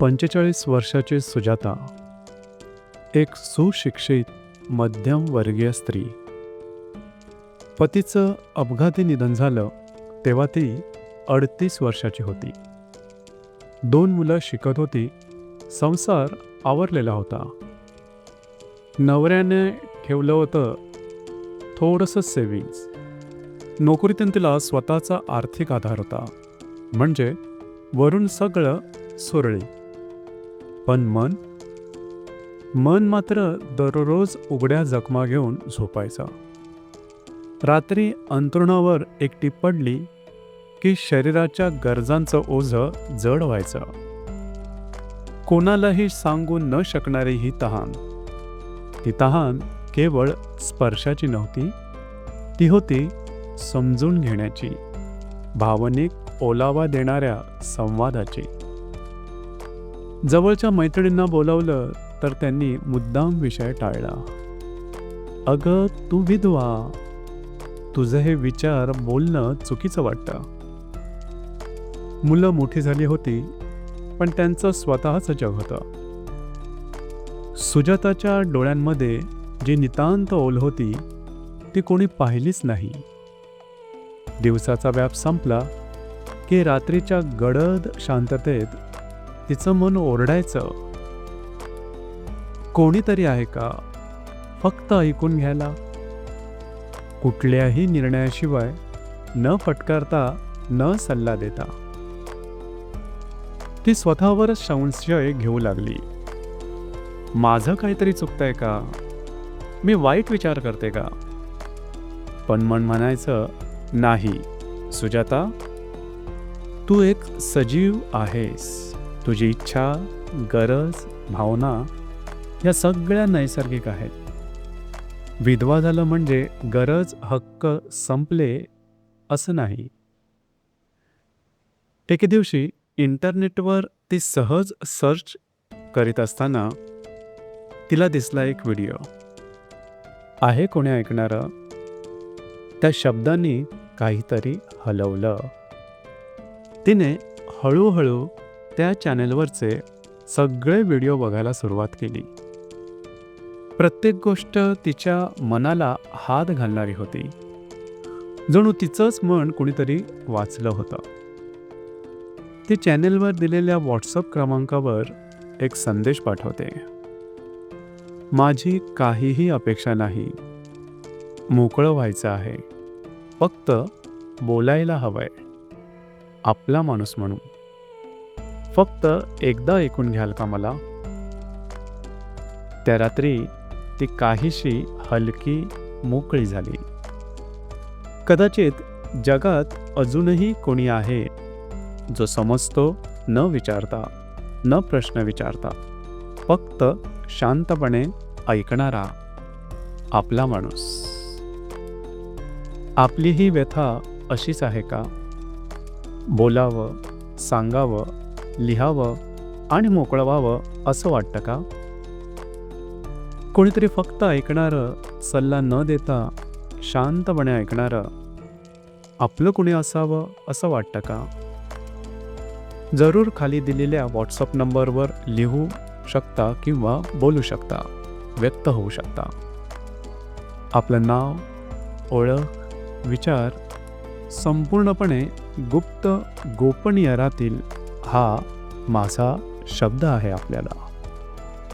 पंचेचाळीस वर्षाची सुजाता एक सुशिक्षित मध्यमवर्गीय स्त्री. पतीचं अपघाती निधन झालं तेव्हा ती अडतीस वर्षाची होती. दोन मुलं शिकत होती संसार आवरलेला होता. नवऱ्याने ठेवलं होतं थोडंसं सेविंग्स नोकरीतून तिला स्वतःचा आर्थिक आधार होता. म्हणजे वरून सगळं सुरळी पण मन? मन मात्र दररोज उघड्या जखमा घेऊन झोपायचा. रात्री अंतरुणावर एकटी पडली की शरीराच्या गरजांचं ओझं जड व्हायचं. कोणालाही सांगू न शकणारी ही तहान. ती तहान केवळ स्पर्शाची नव्हती ती होती समजून घेण्याची भावनिक ओलावा देणाऱ्या संवादाची. जवळच्या मैत्रिणींना बोलावलं तर त्यांनी मुद्दाम विषय टाळला. अगं तू विधवा. तुझं हे विचार बोलणं चुकीचं वाटतं. मुलं मोठी झाली होती पण त्यांचं स्वतःचं जग होतं. सुजाताच्या डोळ्यांमध्ये जी नितांत ओल होती ती कोणी पाहिलीच नाही. दिवसाचा व्याप संपला की रात्रीच्या गडद शांततेत तिचं मन ओरडायचं. कोणीतरी आहे का? फक्त ऐकून घ्यायला. कुठल्याही निर्णयाशिवाय न फटकारता न सल्ला देता. ती स्वतःवरच संशय घेऊ लागली. माझं काहीतरी चुकतंय का? मी वाईट विचार करते का? पण मन म्हणायचं नाही सुजाता तू एक सजीव आहेस. तुझी इच्छा गरज भावना या सगळ्या नैसर्गिक आहेत. विधवा झालं म्हणजे गरज हक्क संपले असं नाही. एके दिवशी इंटरनेटवर ती सहज सर्च करीत असताना तिला दिसला एक व्हिडिओ. आहे कोणी ऐकणारं? त्या शब्दांनी काहीतरी हलवलं. तिने हळूहळू त्या चॅनेलवरचे सगळे व्हिडिओ बघायला सुरुवात केली. प्रत्येक गोष्ट तिच्या मनाला हात घालणारी होती. जणू तिचंच मन कुणीतरी वाचलं होतं. ती चॅनेलवर दिलेल्या व्हॉट्सअप क्रमांकावर एक संदेश पाठवते. माझी काहीही अपेक्षा नाही. मोकळं व्हायचं आहे. फक्त बोलायला हवंय. आपला माणूस म्हणून. फक्त एकदा ऐकून घ्याल का मला? त्या रात्री ती काहीशी हलकी मोकळी झाली. कदाचित जगात अजूनही कोणी आहे जो समजतो न विचारता न प्रश्न विचारता फक्त शांतपणे ऐकणारा आपला माणूस. आपली ही व्यथा अशीच आहे का? बोलावं सांगावं लिहावं आणि मोकळं व्हावं असं वाटतं का? कोणीतरी फक्त ऐकणारं सल्ला न देता शांतपणे ऐकणारं आपलं कुणी असावं असं वाटतं का? जरूर खाली दिलेल्या व्हॉट्सअप नंबरवर लिहू शकता किंवा बोलू शकता व्यक्त होऊ शकता. आपलं नाव ओळख विचार संपूर्णपणे गुप्त गोपनीय राहतील हा माझा शब्द आहे आपल्याला.